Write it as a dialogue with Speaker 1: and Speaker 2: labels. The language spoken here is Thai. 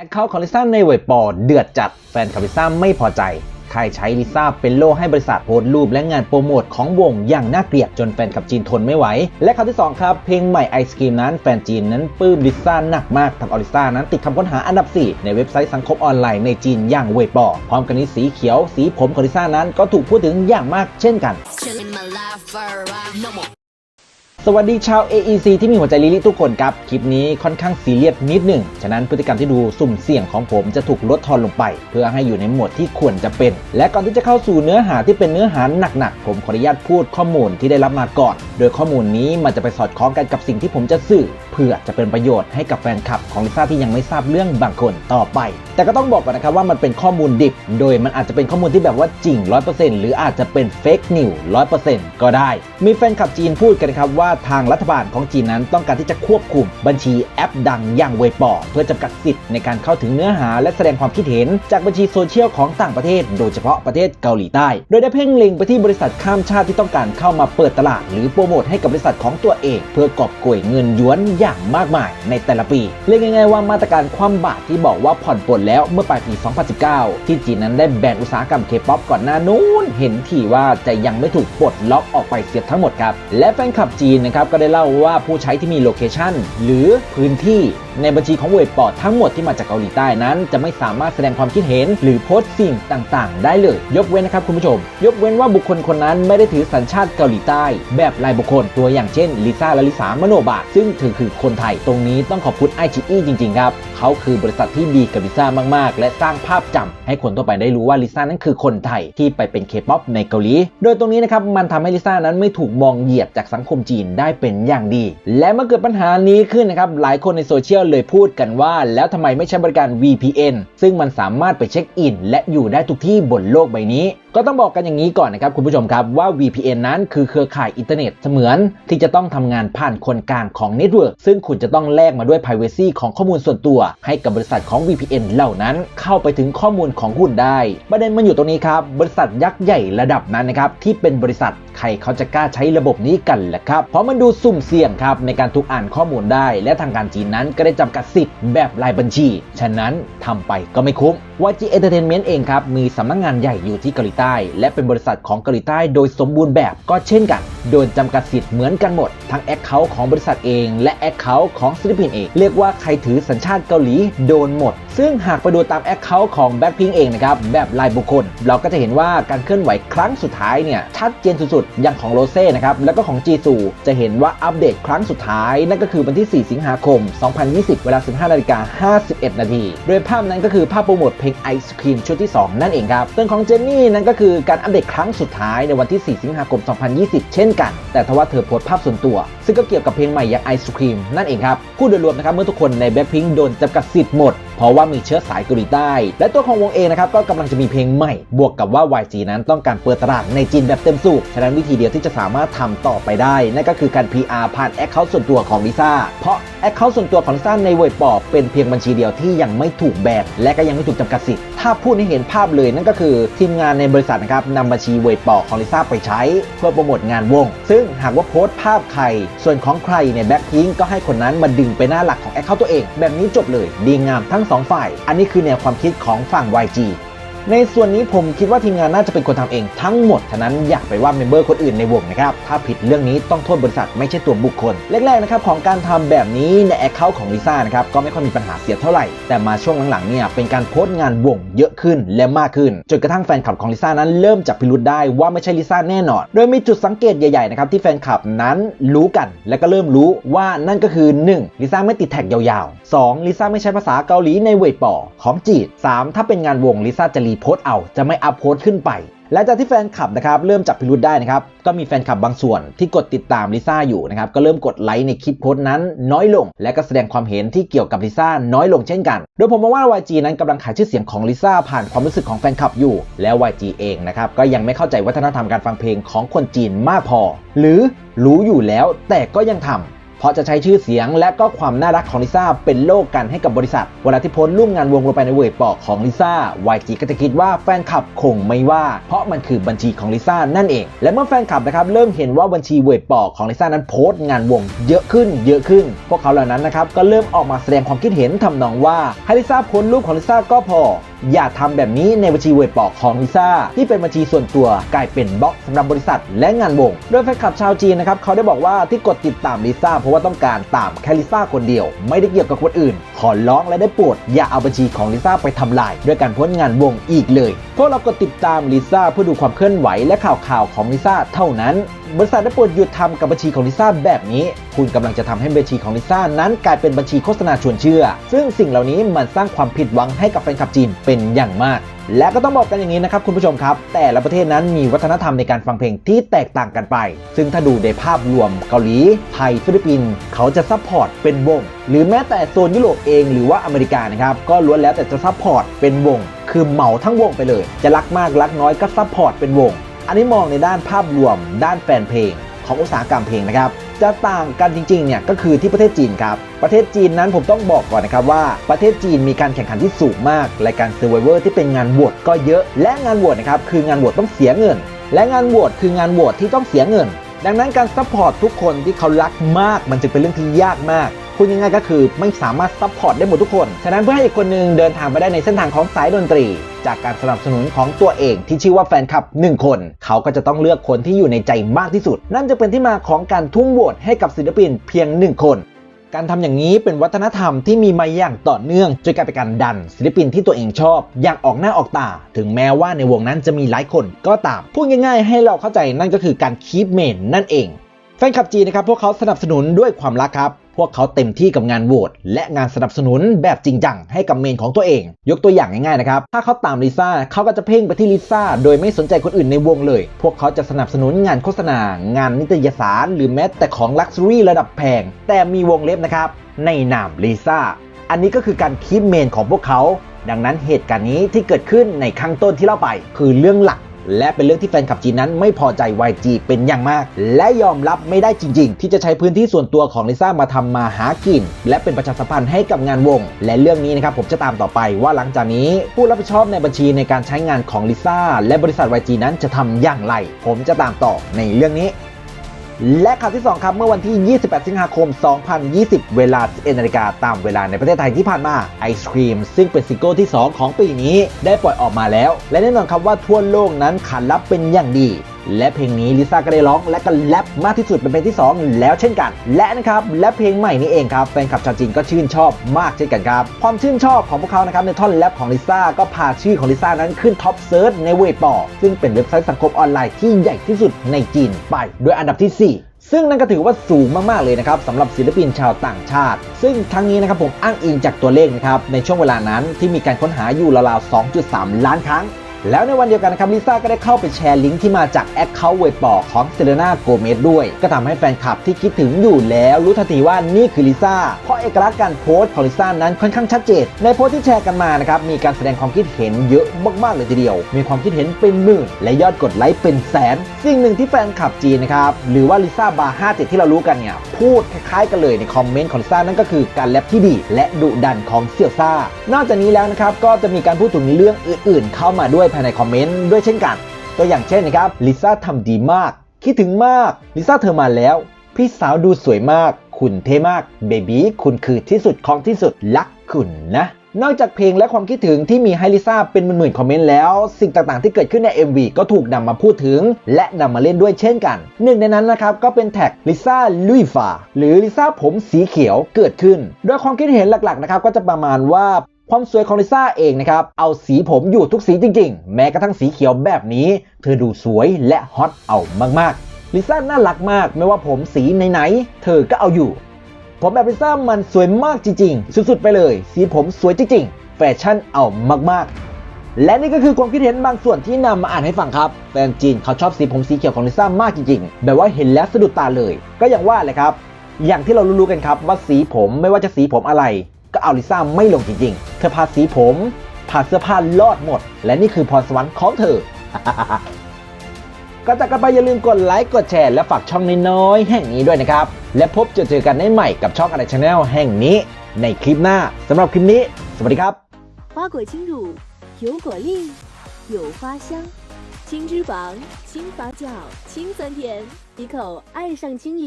Speaker 1: อคเคาท์ของลิซ่าในเว็บปอร์ดเดือดจัดแฟนคลับลิซ่าไม่พอใจใครใช้ลิซ่าเป็นโล่ให้บริษัทโพสต์รูปและงานโปรโมทของวงอย่างน่าเกลียดจนแฟนคลับจีนทนไม่ไหว และคำที่ 2 ครับ เพลงใหม่ไอศครีมนั้นแฟนจีนนั้นปลื้มลิซ่าหนักมากทำเอาลิซ่านั้นติดคำค้นหาอันดับ 4 ในเว็บไซต์สังคมออนไลน์ในจีนอย่างเว็บปอร์ดพร้อมกันนี้สีเขียว สีผมของลิซ่านั้นก็ถูกพูดถึงอย่างมากเช่นกัน สวัสดีชาว AEC ที่มีหัวใจลิลิทุกคนครับ คลิปนี้ค่อนข้างซีเรียสนิดหนึ่ง ฉะนั้นพฤติกรรมที่ดูสุ่มเสี่ยงของผมจะถูกลดทอนลงไป เพื่อให้อยู่ในโหมดที่ควรจะเป็น และก่อนที่จะเข้าสู่เนื้อหาที่เป็นเนื้อหาหนักๆ ผมขออนุญาตพูดข้อมูลที่ได้รับมาก่อน โดยข้อมูลนี้มันจะไปสอดคล้องกันกับสิ่งที่ผมจะสื่อ เพื่อจะเป็นประโยชน์ให้กับแฟนคลับของลิซ่าที่ยังไม่ทราบเรื่องบางคนต่อไป แต่ก็ต้องบอกก่อนนะครับว่ามันเป็นข้อมูลดิบ โดยมันอาจจะเป็นข้อมูลที่แบบว่าจริง 100%หรืออาจจะเป็นเฟกนิว100%ก็ได้ มีแฟนคลับจีนพูดกันครับว่าทางรัฐบาลของจีนนั้นต้องการที่จะควบคุมบัญชีแอปดังอย่างเวปอเพื่อจำกัดสิทธิ์ในการเข้าถึงเนื้อหาและแสดงความคิดเห็น จากบัญชีโซเชียลของต่างประเทศ โดยเฉพาะประเทศเกาหลีใต้ โดยได้เพ่งเล็งไปที่บริษัทข้ามชาติที่ต้องการเข้ามาเปิดตลาด หรือโปรโมทให้กับบริษัทของตัวเอง เพื่อกอบโกยเงินหยวนอย่างมากมายในแต่ละปีเรียกง่ายๆว่ามาตรการคว่ำบาตรที่บอกว่าผ่อนปลนแล้วเมื่อปลายปี 2019 ที่จีนนั้นได้แบนอุตสาหกรรมเคป๊อปก่อนหน้านู้นเห็นทีว่าจะยังไม่ถูกปลดล็อกออกไปเสียทั้งหมดครับและแฟนคลับจีนนะครับก็ได้เล่าว่าผู้ใช้ที่มีโลเคชันหรือพื้นที่ในบัญชีของเว็บปอดทั้งหมดที่มาจากเกาหลีใต้นั้น จะไม่สามารถแสดงความคิดเห็น หรือโพสต์สิ่งต่างๆ ได้เลย ยกเว้นนะครับคุณผู้ชม ยกเว้นว่าบุคคลคนนั้นไม่ได้ถือสัญชาติเกาหลีใต้ แบบรายบุคคลตัวอย่างเช่นลิซ่าและลิสามโนบะซึ่งถือคือคนไทยตรงนี้ต้องขอบคุณไอจีอีจริงๆครับเขาคือบริษัทที่ดีกับลิซ่ามากๆ และสร้างภาพจำให้คนทั่วไปได้รู้ว่าลิซ่านั้นคือคนไทยที่ไปเป็นเคป๊อปในเกาหลี โดยตรงนี้นะครับมันทำให้ลิซ่านั้นไม่ถูกมองเหยียดจากสังคมจีนได้เป็นอย่างดี และเมื่อเกิดปัญหานี้ขึ้นนะครับหลายคนในโซเชียลเลยพูดกันว่า แล้วทำไมไม่ใช้บริการ VPN ซึ่งมันสามารถไปเช็คอิน และอยู่ได้ทุกที่บนโลกใบนี้ ก็ต้องบอกกันอย่างนี้ก่อนนะครับคุณผู้ชมครับว่า VPN นั้นคือเครือข่ายอินเทอร์เน็ตเสมือน ที่จะต้องทำงานผ่านคนกลางของเน็ตเวิร์กซึ่งคุณจะต้องแลกมาด้วย Privacy ของข้อมูลส่วนตัว ให้กับบริษัทของ VPN เหล่านั้น เข้าไปถึงข้อมูลของคุณได้ประเด็นมันอยู่ตรงนี้ครับบริษัทยักษ์ใหญ่ระดับนั้นนะครับที่เป็นบริษัท ใครเขาจะกล้าใช้ระบบนี้กันแหละครับ เพราะมันดูสุ่มเสี่ยงครับในการถูกอ่านข้อมูลได้ และทางการจีนนั้นก็ได้จำกัดสิทธิ์แบบรายบัญชี ฉะนั้นทำไปก็ไม่คุ้ม YG Entertainment เองครับ มีสำนักงงานใหญ่อยู่ที่เกาหลีใต้ และเป็นบริษัทของเกาหลีใต้โดยสมบูรณ์แบบก็เช่นกัน โดนจำกัดสิทธิ์เหมือนกันหมด ทั้งแอคเคาท์ของบริษัทเอง และแอคเคาท์ของศิลปินเอง เรียกว่าใครถือสัญชาติเกาหลีโดนหมด ซึ่งหากไปดูตามแอคเคาท์ของ Blackpink เองนะครับแบบรายบุคคล เราก็จะเห็นว่าการเคลื่อนไหวครั้งสุดท้ายเนี่ยชัดเจนสุดๆ อย่างของโรเซ่นะครับแล้วก็ของจีซูจะเห็นว่าอัปเดตครั้งสุดท้าย นั่นก็คือวันที่ 4 สิงหาคม 2020 เวลา 15นาฬิกา51 นาที โดยภาพนั้นก็คือภาพโปรโมทเพลงไอศครีมชุดที่ 2 นั่นเองครับส่วนของเจนนี่นั่นก็คือการอัปเดตครั้งสุดท้ายในวันที่ 4 สิงหาคม 2020 เช่นกัน แต่ทว่าเธอโพสภาพส่วนตัว ซึ่งก็เกี่ยวกับเพลงใหม่อย่างไอศครีมนั่นเองครับพูดโดยรวมนะครับเมื่อทุกคนในแบ็คพิงโดนจำกัดสิทธิ์หมด เพราะว่ามีเชื้อสายเกาหลีใต้ และตัวของวงเองนะครับก็กำลังจะมีเพลงใหม่ บวกกับว่า YG นั้นต้องการเปิดตลาดในจีนแบบเต็มสูบฉะนั้นวิธีเดียวที่จะสามารถทำต่อไปได้นั่นก็คือการ PR ผ่านแอคเคาท์ส่วนตัวของลิซ่าเพราะแอคเคาท์ส่วนตัวของลิซ่าในเว็บปอบเป็นเพียงบัญชีเดียวที่ยังไม่ถูกแบนและก็ยังไม่ถูกจำกัดสิทธิ์ ถ้าพูดให้เห็นภาพเลยนั่นก็คือทีมงานในบริษัทนะครับนำบัญชีเว็บปอกของลิซ่าไปใช้ เพื่อโปรโมทงานวง ซึ่งหากว่าโพสต์ภาพใคร ส่วนของใครในแบ็คพิงก็ให้คนนั้นมาดึงไปหน้าหลักของแอคเคาท์ตัวเอง แบบนี้จบเลย ดีงามทั้งสองฝ่าย อันนี้คือแนวความคิดของฝั่ง YG ในส่วนนี้ผมคิดว่าทีมงานน่าจะเป็นคนทำเองทั้งหมดฉะนั้นอย่าไปว่าเมมเบอร์คนอื่นในวงนะครับ ถ้าผิดเรื่องนี้ต้องโทษบริษัทไม่ใช่ตัวบุคคล แรกๆนะครับของการทำแบบนี้ในแอคเคาท์ของลิซ่านะครับก็ไม่ค่อยมีปัญหาเสียเท่าไหร่ แต่มาช่วงหลังๆเนี่ยเป็นการโพสต์งานวงเยอะขึ้นและมากขึ้น จนกระทั่งแฟนคลับของลิซ่านั้นเริ่มจับพิรุษได้ว่าไม่ใช่ลิซ่าแน่นอน โดยมีจุดสังเกตใหญ่ๆนะครับที่แฟนคลับนั้นรู้กัน และก็เริ่มรู้ว่านั่นก็คือ 1. ลิซ่าไม่ติดแท็กยาวๆ 2. ลิซ่าไม่ใช้ภาษาเกาหลีในเว็บปอของจีน 3. ถ้าเป็นงานวงลิซ่าจะรีโพสต์เอาจะไม่อัพโพสต์ขึ้นไปและจากที่แฟนคลับนะครับเริ่มจับพิรุธได้นะครับก็มีแฟนคลับบางส่วนที่กดติดตามลิซ่าอยู่นะครับก็เริ่มกดไลค์ในคลิปโพสต์นั้นน้อยลง และก็แสดงความเห็นที่เกี่ยวกับลิซ่าน้อยลงเช่นกัน โดยผมมองว่า YG นั้นกำลังขายชื่อเสียงของลิซ่าผ่านความรู้สึกของแฟนคลับอยู่ แล้ว YG เองนะครับก็ยังไม่เข้าใจวัฒนธรรมการฟังเพลงของคนจีนมากพอ หรือรู้อยู่แล้วแต่ก็ยังทำ เพราะจะใช้ชื่อเสียงและก็ความน่ารักของลิซ่าเป็นโลกกันให้กับบริษัท เวลาที่โพสต์รูปงานวงลงไปในเว็บปอกของลิซ่า YG ก็จะคิดว่าแฟนคลับคงไม่ว่า เพราะมันคือบัญชีของลิซ่านั่นเอง และเมื่อแฟนคลับนะครับเริ่มเห็นว่าบัญชีเว็บปอกของลิซ่านั้นโพสต์งานวงเยอะขึ้นเยอะขึ้น พวกเขาเหล่านั้นนะครับก็เริ่มออกมาแสดงความคิดเห็นทำนองว่าให้ลิซ่าโพสต์รูปของลิซ่าก็พอ อย่าทำแบบนี้ในบัญชีเว็บปอกของลิซ่าที่เป็นบัญชีส่วนตัวกลายเป็นบล็อกสำหรับบริษัทและงานวง โดยแฟนคลับชาวจีนนะครับเขาได้บอกว่าที่กดติดตามลิซ่าเพราะว่าต้องการตามแค่ลิซ่าคนเดียว ไม่ได้เกี่ยวกับคนอื่น ขอร้องและได้โปรดอย่าเอาบัญชีของลิซ่าไปทำลายด้วยการพสต์งานวงอีกเลยพวกเรากดติดตามลิซ่าเพื่อดูความเคลื่อนไหวและข่าวข่าวๆของลิซ่าเท่านั้นบริษัทได้โปรดหยุดทำกับบัญชีของลิซ่าแบบนี้ คุณกำลังจะทำให้บัญชีของลิซ่านั้นกลายเป็นบัญชีโฆษณาชวนเชื่อ ซึ่งสิ่งเหล่านี้มันสร้างความผิดหวังให้กับแฟนคลับจีนเป็นอย่างมาก และก็ต้องบอกกันอย่างนี้นะครับคุณผู้ชมครับ แต่ละประเทศนั้นมีวัฒนธรรมในการฟังเพลงที่แตกต่างกันไป ซึ่งถ้าดูในภาพรวมเกาหลี ไทย ฟิลิปปินส์เขาจะซัพพอร์ตเป็นวง หรือแม้แต่โซนยุโรปเองหรือว่าอเมริกานะครับก็ล้วนแล้วแต่จะซัพพอร์ตเป็นวง คือเหมาทั้งวงไปเลย จะรักมากรักน้อยก็ซัพพอร์ตเป็นวง อันนี้มองในด้านภาพรวม ด้านแฟนเพลง ของอุตสาหกรรมเพลงนะครับ จะต่างกันจริงๆเนี่ยก็คือที่ประเทศจีนครับ ประเทศจีนนั้นผมต้องบอกก่อนนะครับว่าประเทศจีนมีการแข่งขันที่สูงมากรายการ Survivor ที่เป็นงานโหวตก็เยอะ และงานโหวตนะครับคืองานโหวตต้องเสียเงิน และงานโหวตคืองานโหวตที่ต้องเสียเงิน ดังนั้นการซัพพอร์ตทุกคนที่เขารักมาก มันจึงเป็นเรื่องที่ยากมากพูดง่ายๆก็คือไม่สามารถซัพพอร์ตได้หมดทุกคน ฉะนั้นเพื่อให้อีกคนหนึงเดินทางไปได้ในเส้นทางของสายดนตรี จากการสนับสนุนของตัวเองที่ชื่อว่าแฟนคลับ 1 คน เขาก็จะต้องเลือกคนที่อยู่ในใจมากที่สุด นั่นจะเป็นที่มาของการทุ่มโหวตให้กับศิลปินเพียง 1 คนการทำอย่างนี้เป็นวัฒนธรรมที่มีมาอย่างต่อเนื่องจนกลายเป็นการดัน ศิลปินที่ตัวเองชอบ อย่างออกหน้าออกตา ถึงแม้ว่าในวงนั้นจะมีหลายคนก็ตาม พูดง่ายๆ ให้เราเข้าใจนั่นก็คือการคีปเมนนั่นเอง แฟนคลับจีนะครับ พวกเขาสนับสนุนด้วยความรักครับ วกเขาเต็มที่กับงานโหวตและงานสนับสนุนแบบจริงจังให้กับเมนของตัวเอง ยกตัวอย่างง่ายๆนะครับ ถ้าเขาตามลิซ่าเขาก็จะเพ่งไปที่ลิซ่าโดยไม่สนใจคนอื่นในวงเลย พวกเขาจะสนับสนุนงานโฆษณา งานนิตยสาร หรือแม้แต่ของลักชัวรี่ระดับแพง แต่มีวงเล็บนะครับ ในนามลิซ่า อันนี้ก็คือการคีปเมนของพวกเขา ดังนั้นเหตุการณ์นี้ที่เกิดขึ้นในข้างต้นที่เล่าไป คือเรื่องหลัก และเป็นเรื่องที่แฟนคลับจีนนั้นไม่พอใจ YG เป็นอย่างมาก และยอมรับไม่ได้จริง ๆ ที่จะใช้พื้นที่ส่วนตัวของลิซ่ามาทำมาหากิน และเป็นประชาสัมพันธ์ให้กับงานวง และเรื่องนี้นะครับผมจะตามต่อไปว่าหลังจากนี้ผู้รับผิดชอบในบัญชีในการใช้งานของลิซ่าและบริษัท YG นั้นจะทำอย่างไร ผมจะตามต่อในเรื่องนี้ และข่าวที่ 2 ครับ เมื่อวันที่ 28 สิงหาคม 2020 เวลา 11นาฬิกาตามเวลาในประเทศไทยที่ผ่านมาไอศครีมซึ่งเป็นซิงเกิลที่ 2 ของปีนี้ ได้ปล่อยออกมาแล้ว และแน่นอนครับว่าทั่วโลกนั้นขานรับเป็นอย่างดีและเพลงนี้ลิซ่าก็ได้ร้องและก็แรปมากที่สุดเป็นเพลงที่ 2 แล้วเช่นกัน และนะครับและเพลงใหม่นี้เองครับแฟนคลับชาวจีนก็ชื่นชอบมากเช่นกันครับ ความชื่นชอบของพวกเขานะครับในท่อนแรปของลิซ่าก็พาชื่อของลิซ่านั้นขึ้นท็อปเซิร์ชในเว็บปอซึ่งเป็นเว็บไซต์สังคมออนไลน์ที่ใหญ่ที่สุดในจีนไป โดยอันดับที่ 4ซึ่งนั่นก็ถือว่าสูงมากๆเลยนะครับสำหรับศิลปินชาวต่างชาติ ซึ่งทั้งนี้นะครับผมอ้างอิงจากตัวเลขนะครับในช่วงเวลานั้นที่มีการค้นหาอยู่ราวๆ 2.3 ล้านครั้ง แล้วในวันเดียวกันนะครับลิซ่าก็ได้เข้าไปแชร์ลิงก์ที่มาจากแอคเคาท์เว็บปอของเซเลนาโกเมสด้วย ก็ทำให้แฟนคลับที่คิดถึงอยู่แล้วรู้ทันทีว่านี่คือลิซ่า เพราะเอกลักษณ์การโพสต์ของลิซ่านั้นค่อนข้างชัดเจน ในโพสต์ที่แชร์กันมานะครับมีการแสดงความคิดเห็นเยอะมากๆเลยทีเดียว มีความคิดเห็นเป็นหมื่นและยอดกดไลค์เป็นแสน สิ่งหนึ่งที่แฟนคลับจีนนะครับหรือว่าลิซ่าบาร์57ที่เรารู้กันเนี่ยพูดคล้ายๆกันเลยในคอมเมนต์ของลิซ่านั่นก็คือการแรปที่ดี และดุดันของเสี่ยวซ่านอกจากนี้แล้วนะครับก็จะมีการพูดถึงเรื่องอื่น ๆ เข้ามาด้วยภายในคอมเมนต์ด้วยเช่นกัน ตัวอย่างเช่นนะครับลิซ่าทำดีมาก คิดถึงมากลิซ่าเธอมาแล้ว พี่สาวดูสวยมาก คุณเท่มากเบบี้คุณคือที่สุดของที่สุดรักคุณนะนอกจากเพลงและความคิดถึงที่มีให้ลิซ่าเป็นหมื่นๆคอมเมนต์แล้ว สิ่งต่างๆที่เกิดขึ้นใน MV ก็ถูกนำมาพูดถึง และนำมาเล่นด้วยเช่นกัน หนึ่งในนั้นนะครับก็เป็นแท็กลิซ่าลุยฟาหรือลิซ่าผมสีเขียวเกิดขึ้น โดยความคิดเห็นหลักๆนะครับก็จะประมาณว่า ความสวยของลิซ่าเองนะครับ เอาสีผมอยู่ทุกสีจริง ๆ แม้กระทั่งสีเขียวแบบนี้ เธอดูสวยและฮอตเอามากๆ ลิซ่าน่ารักมาก ไม่ว่าผมสีไหนๆ เธอก็เอาอยู่ ผมแบบลิซ่ามันสวยมากจริง ๆ สุดๆ ไปเลย สีผมสวยจริง ๆ แฟชั่นเอามากๆและนี่ก็คือความคิดเห็นบางส่วนที่นำมาอ่านให้ฟังครับ แฟนจีนเขาชอบสีผมสีเขียวของลิซ่ามากจริงๆ แบบว่าเห็นแล้วสะดุดตาเลย ก็อย่างว่าเลยครับ อย่างที่เรารู้ๆกันครับว่าสีผมไม่ว่าจะสีผมอะไร ก็เอาลิซ่าไม่ลงจริงๆ เธอพาสีผมพาเสื้อผ้าลอดหมด และนี่คือพรสวรรค์ของเธอ ก็ ก็จากกันไปอย่าลืมกดไลค์กดแชร์และฝากช่องน้อยๆแห่งนี้ด้วยนะครับ และพบเจอเจอกันได้ใหม่กับช่องอะไรชาแนลแห่งนี้ ในคลิปหน้าสำหรับคลิปนี้ สวัสดีครับ
Speaker 2: 花果轻乳，有果粒，有花香，轻脂肪，轻发酵，轻酸甜，一口爱上轻盈。